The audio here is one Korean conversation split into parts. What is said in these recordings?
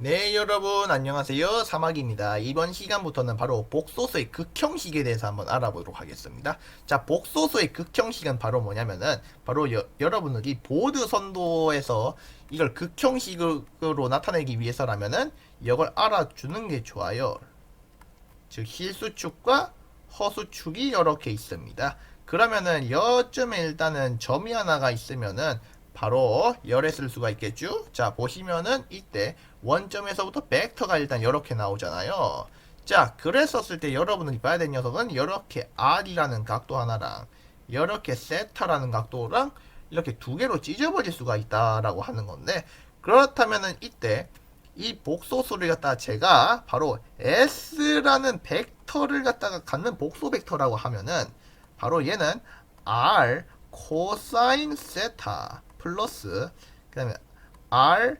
네 여러분 안녕하세요. 사막입니다. 이번 시간부터는 바로 복소수의 극형식에 대해서 한번 알아보도록 하겠습니다. 자 복소수의 극형식은 바로 뭐냐면은 바로 여, 여러분들이 보드 선도에서 이걸 극형식으로 나타내기 위해서라면은 이걸 알아주는 게 좋아요. 즉 실수축과 허수축이 이렇게 있습니다. 그러면은 여점에 일단은 점이 하나가 있으면은 바로 열에 쓸 수가 있겠죠 자 보시면은 이때 원점에서부터 벡터가 일단 이렇게 나오잖아요. 자, 그랬었을 때 여러분들이 봐야 될 녀석은 이렇게 R이라는 각도 하나랑 이렇게 세타라는 각도랑 이렇게 두 개로 찢어버릴 수가 있다라고 하는 건데 그렇다면은 이때 이 복소수를 갖다가 제가 바로 S라는 벡터를 갖다가 갖는 복소 벡터라고 하면은 바로 얘는 R 코사인 세타 플러스 그다음에 R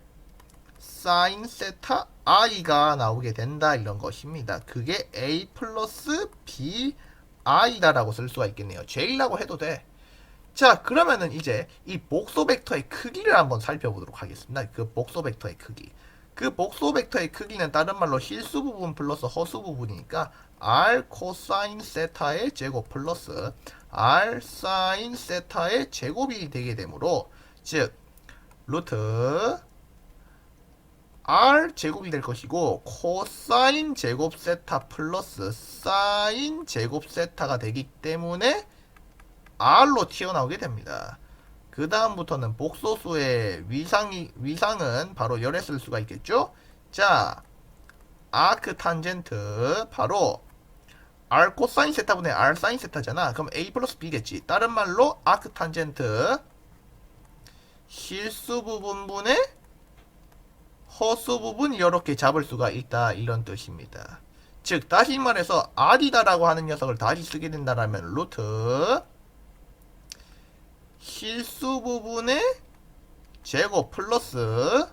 사인 세타 i가 나오게 된다 이런 것입니다. 그게 a 플러스 b i다라고 쓸 수가 있겠네요. j라고 해도 돼. 자 그러면은 이제 이 복소 벡터의 크기를 한번 살펴보도록 하겠습니다. 그 복소 벡터의 크기. 그 복소 벡터의 크기는 다른 말로 실수 부분 플러스 허수 부분이니까 r 코사인 세타의 제곱 플러스 r 사인 세타의 제곱이 되게 되므로 즉 루트 r 제곱이 될 것이고 코사인 제곱 세타 플러스 사인 제곱 세타가 되기 때문에 r로 튀어나오게 됩니다. 그 다음부터는 복소수의 위상이 위상은 바로 열에 쓸 수가 있겠죠. 자, 아크 탄젠트 바로 r 코사인 세타분의 r 사인 세타잖아. 그럼 a 플러스 b겠지. 다른 말로 아크 탄젠트 실수 부분분의 허수 부분 이렇게 잡을 수가 있다 이런 뜻입니다. 즉 다시 말해서 r이다라고 하는 녀석을 다시 쓰게 된다라면 루트 실수 부분의 제곱 플러스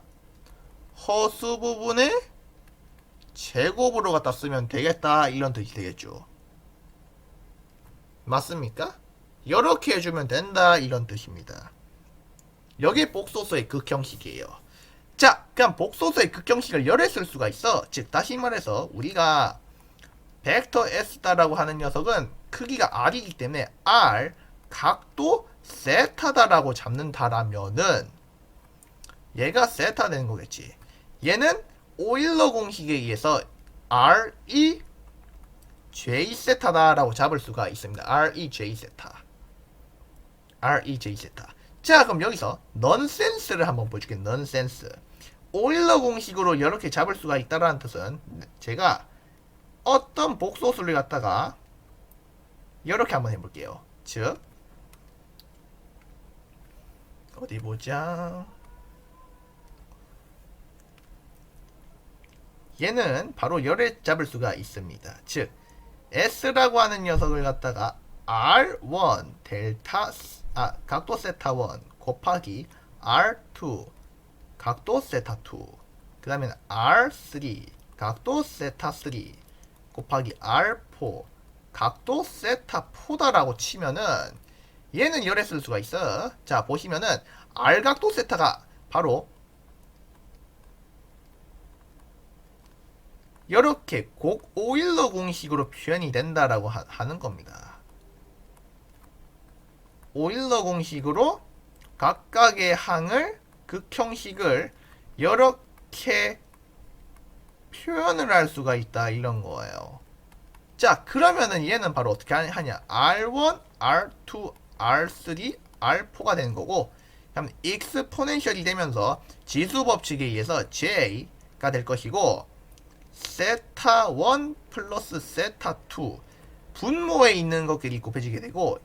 허수 부분의 제곱으로 갖다 쓰면 되겠다 이런 뜻이 되겠죠. 맞습니까? 이렇게 해주면 된다 이런 뜻입니다. 여기 복소수의 극형식이에요. 자, 그냥 복소수의 극형식을 열에 쓸 수가 있어. 즉, 다시 말해서 우리가 벡터 S다라고 하는 녀석은 크기가 R이기 때문에 R 각도 세타다라고 잡는다라면은 얘가 세타 되는 거겠지. 얘는 오일러 공식에 의해서 R이 J 세타다라고 잡을 수가 있습니다. R이 J 세타. R이 J 세타. 자, 그럼 여기서 넌센스를 한번 보여줄게. 넌센스. 오일러 공식으로 이렇게 잡을 수가 있다라는 뜻은 제가 어떤 복소수를 갖다가 이렇게 한번 해볼게요. 즉 어디 보자. 얘는 바로 열에 잡을 수가 있습니다. 즉 S라고 하는 녀석을 갖다가 R1 델타 아 각도 세타 1 곱하기 R2 각도 세타 2. 그 다음에 R3 각도 세타 3 곱하기 R4 각도 세타 4다라고 치면은 얘는 열에 쓸 수가 있어. 자 보시면은 R 각도 세타가 바로 이렇게 곡 오일러 공식으로 표현이 된다라고 하, 하는 겁니다. 오일러 공식으로 각각의 항을 극형식을 이렇게 표현을 할 수가 있다 이런 거예요. 자 그러면은 얘는 바로 어떻게 하냐 R1, R2, R3, R4가 되는 거고 그럼 익스포넨셜이 되면서 지수 법칙에 의해서 J가 될 것이고 세타 1 플러스 세타 2 분모에 있는 것끼리 곱해지게 되고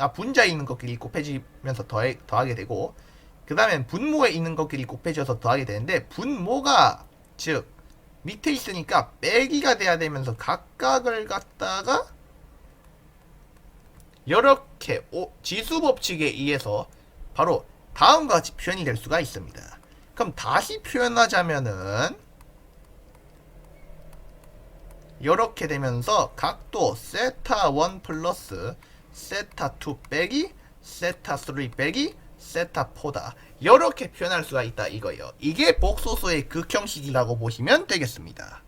아 분자에 있는 것끼리 곱해지면서 더해, 더하게 되고 그 다음엔 분모에 있는 것끼리 곱해져서 더하게 되는데 분모가 즉 밑에 있으니까 빼기가 돼야 되면서 각각을 갖다가 이렇게 지수 법칙에 의해서 바로 다음과 같이 표현이 될 수가 있습니다. 그럼 다시 표현하자면은 이렇게 되면서 각도 세타 1 플러스 세타 2 빼기 세타 3 빼기 세타 4다. 이렇게 표현할 수가 있다 이거예요. 이게 복소수의 극형식이라고 보시면 되겠습니다.